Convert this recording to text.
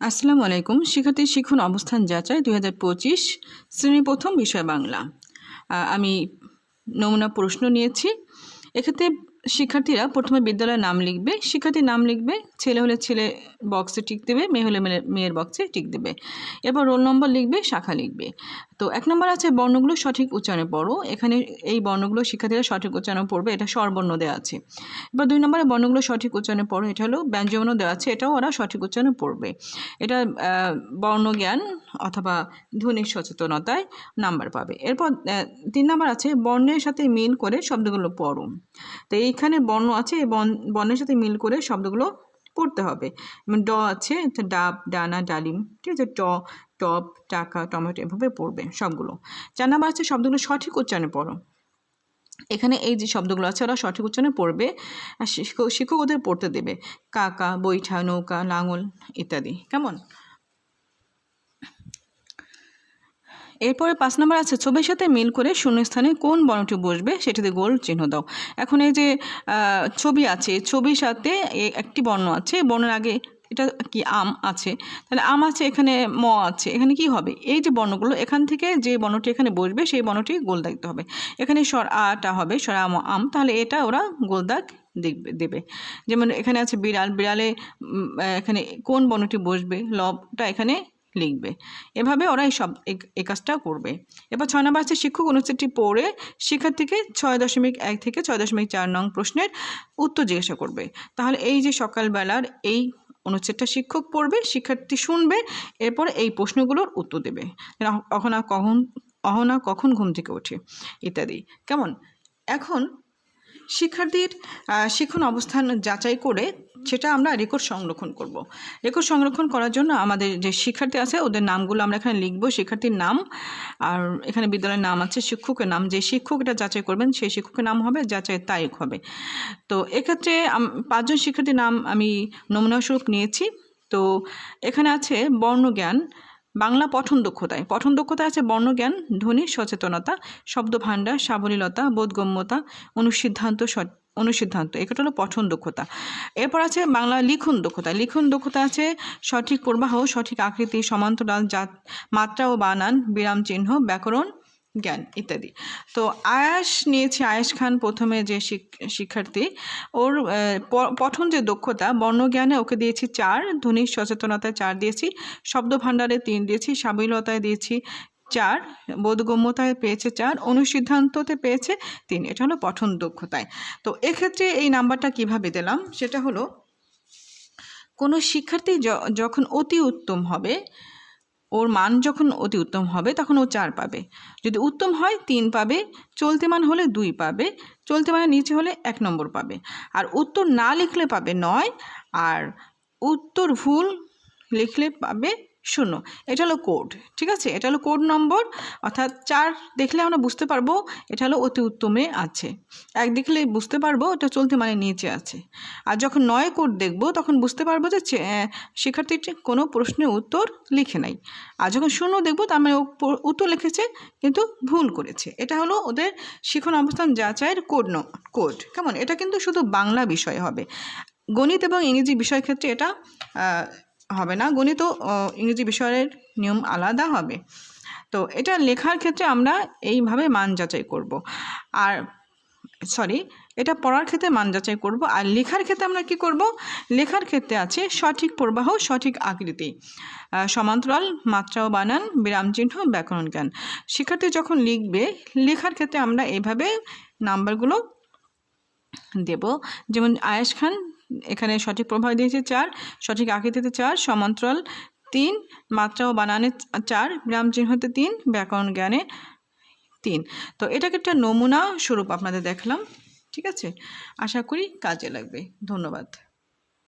আসসালামু আলাইকুম। শিক্ষার্থী শিখুন অবস্থান যাচাই দুই হাজার পঁচিশ, শ্রেণি প্রথম বিষয় বাংলা। আমি নমুনা প্রশ্ন নিয়েছি। এক্ষেত্রে শিক্ষার্থীরা প্রথমে বিদ্যালয়ের নাম লিখবে। শিক্ষার্থীর নাম লিখবে, ছেলে হলে ছেলে বক্সে টিক দেবে, মেয়ে হলে মেয়ে- মেয়ের বক্সে টিক দেবে। এরপর রোল নম্বর লিখবে, শাখা লিখবে। তো এক নম্বর আছে বর্ণগুলো সঠিক উচ্চারণে পড়ো। এখানে এই বর্ণগুলো শিক্ষার্থীরা সঠিক উচ্চারণে পড়বে, এটা স্বরবর্ণ দেওয়া আছে। এবার দুই নম্বরে বর্ণগুলো সঠিক উচ্চারণে পড়ো, এটা হলো ব্যঞ্জনও দেওয়া আছে, এটাও ওরা সঠিক উচ্চারণে পড়বে। এটা বর্ণজ্ঞান অথবা ধ্বনিক সচেতনতায় নাম্বার পাবে। এরপর তিন নাম্বার আছে বর্ণের সাথে মিল করে শব্দগুলো পড়ো। তো এইখানে বর্ণ আছে, এই বর্ণের সাথে মিল করে শব্দগুলো পড়তে হবে। ড আছে ডাব ডানা, ডালিম, ঠিক আছে? ট টপ, টাকা, টমেটো এভাবে পড়বে সবগুলো। চার নাম্বার আছে শব্দগুলো সঠিক উচ্চারণে পড়ো। এখানে এই যে শব্দগুলো আছে, ওরা সঠিক উচ্চারণে পড়বে, আর শিক্ষক ওদের পড়তে দেবে। কাকা, বৈঠা, নৌকা, লাঙল ইত্যাদি। কেমন? এরপরে পাঁচ নম্বর আছে, ছবির সাথে মিল করে শূন্যস্থানে কোন বর্ণটি বসবে সেটিতে গোল চিহ্ন দাও। এখন এই যে ছবি আছে, ছবির সাথে একটি বর্ণ আছে, বর্ণের আগে এটা কি আম আছে? তাহলে আম আছে, এখানে ম আছে। এখানে কি হবে? এই যে বর্ণগুলো, এখান থেকে যে বর্ণটি এখানে বসবে, সেই বর্ণটি গোল দেখতে হবে। এখানে স্বর আটা হবে, স্বর আম আম, তাহলে এটা ওরা গোল দাগ দেখবে দেবে। যেমন এখানে আছে বিড়াল, বিড়ালে এখানে কোন বর্ণটি বসবে লবটা এখানে লিখবে। এভাবে ওরা এই সব এই কাজটা করবে। এবার ছয় নম্বর আছে, শিক্ষক অনুচ্ছেদটি পড়ে শিক্ষার্থীকে ছয় দশমিক এক থেকে ছয় দশমিক চার নং প্রশ্নের উত্তর জিজ্ঞাসা করবে। তাহলে এই যে সকালবেলার এই অনুচ্ছেদটা শিক্ষক পড়বে, শিক্ষার্থী শুনবে, এরপর এই প্রশ্নগুলোর উত্তর দেবে। অহনা কখন অহনা কখন ঘুম থেকে ওঠে, ইত্যাদি। কেমন? এখন শিক্ষার্থীর শিক্ষণ অবস্থান যাচাই করে সেটা আমরা রেকর্ড সংরক্ষণ করব। রেকর্ড সংরক্ষণ করার জন্য আমাদের যে শিক্ষার্থী আছে, ওদের নামগুলো আমরা এখানে লিখব, শিক্ষার্থীর নাম, আর এখানে বিদ্যালয়ের নাম আছে, শিক্ষকের নাম। যে শিক্ষক এটা যাচাই করবেন, সেই শিক্ষকের নাম হবে যাচাই তারিখ হবে। তো এক্ষেত্রে পাঁচজন শিক্ষার্থীর নাম আমি নমুনাস্বরূপ নিয়েছি। তো এখানে আছে বর্ণজ্ঞান বাংলা পঠন দক্ষতায় পঠন দক্ষতায় আছে বর্ণজ্ঞান, ধ্বনি, সচেতনতা, শব্দভাণ্ডার, সাবলীলতা, বোধগম্যতা, অনুসিদ্ধান্ত অনুসিদ্ধান্ত। এটা হলো পঠন দক্ষতা এরপর আছে বাংলা লিখন দক্ষতা লিখন দক্ষতা আছে সঠিক প্রবাহ, সঠিক আকৃতি, সমান্তরাল জাত, মাত্রা ও বানান, বিরাম চিহ্ন, ব্যাকরণ জ্ঞান ইত্যাদি। তো আয়াস নিয়েছে, আয়াস খান প্রথমে যে শিক- শিক্ষার্থী, ওর পঠন যে দক্ষতা, বর্ণজ্ঞানে ওকে দিয়েছি চার, ধ্বনি সচেতনতায় চার দিয়েছি শব্দ ভাণ্ডারে তিন দিয়েছি, সাবলীলতায় দিয়েছি চার, বোধগম্যতায় পেয়েছে চার, অনুসিদ্ধান্ততে পেয়েছে তিন। এটা হলো পঠন দক্ষতায়। তো এক্ষেত্রে এই নাম্বারটা কীভাবে দিলাম? সেটা হলো, কোনো শিক্ষার্থী যখন অতি উত্তম হবে ওর মান যখন অতি উত্তম হবে, তখন ও চার পাবে। যদি উত্তম হয়, তিন পাবে। চলতে মান হলে দুই পাবে। চলতে মানের নিচে হলে এক নম্বর পাবে। আর উত্তর না লিখলে পাবে নয়। আর উত্তর ভুল লিখলে পাবে শূন্য। এটা হলো কোড ঠিক আছে? এটা হলো কোড নম্বর অর্থাৎ চার দেখলে আমরা বুঝতে পারব এটা হলো অতি উত্তমে আছে। এক দেখলে বুঝতে পারব এটা চলতি মানে নিচে আছে। আর যখন নয় কোড দেখব, তখন বুঝতে পারব যে শিক্ষার্থীটি কোনো প্রশ্নের উত্তর লিখে নাই। আর যখন শূন্য দেখব, তার মানে উত্তর লিখেছে কিন্তু ভুল করেছে। এটা হলো ওদের শিখন অবস্থান যাচাইয়ের কোড ন কোড কেমন? এটা কিন্তু শুধু বাংলা বিষয় হবে। গণিত এবং ইংরেজি বিষয় ক্ষেত্রে এটা হবে না, গণিত ইংরেজি বিষয়ের নিয়ম আলাদা হবে। তো এটা লেখার ক্ষেত্রে আমরা এইভাবে মান যাচাই করব। আর সরি এটা পড়ার ক্ষেত্রে মান যাচাই করব। আর লেখার ক্ষেত্রে আমরা কি করব? লেখার ক্ষেত্রে আছে সঠিক প্রবাহ, সঠিক আকৃতি। সমান্তরাল, মাত্রা ও বানান, বিরাম চিহ্ন, ব্যাকরণ জ্ঞান। শিক্ষার্থী যখন লিখবে, লেখার ক্ষেত্রে আমরা এইভাবে নাম্বারগুলো দেব। যেমন আয়েশ খান এখানে সঠিক প্রভাব দিয়েছে চার, সঠিক আকৃতিতে চার, সমান্তরাল তিন, মাত্রা ও বানানে চার, গ্রাম চিহ্নতে তিন, ব্যাকরণ জ্ঞানে তিন। তো এটাকে একটা নমুনা স্বরূপ আপনাদের দেখলাম, ঠিক আছে? আশা করি কাজে লাগবে। ধন্যবাদ।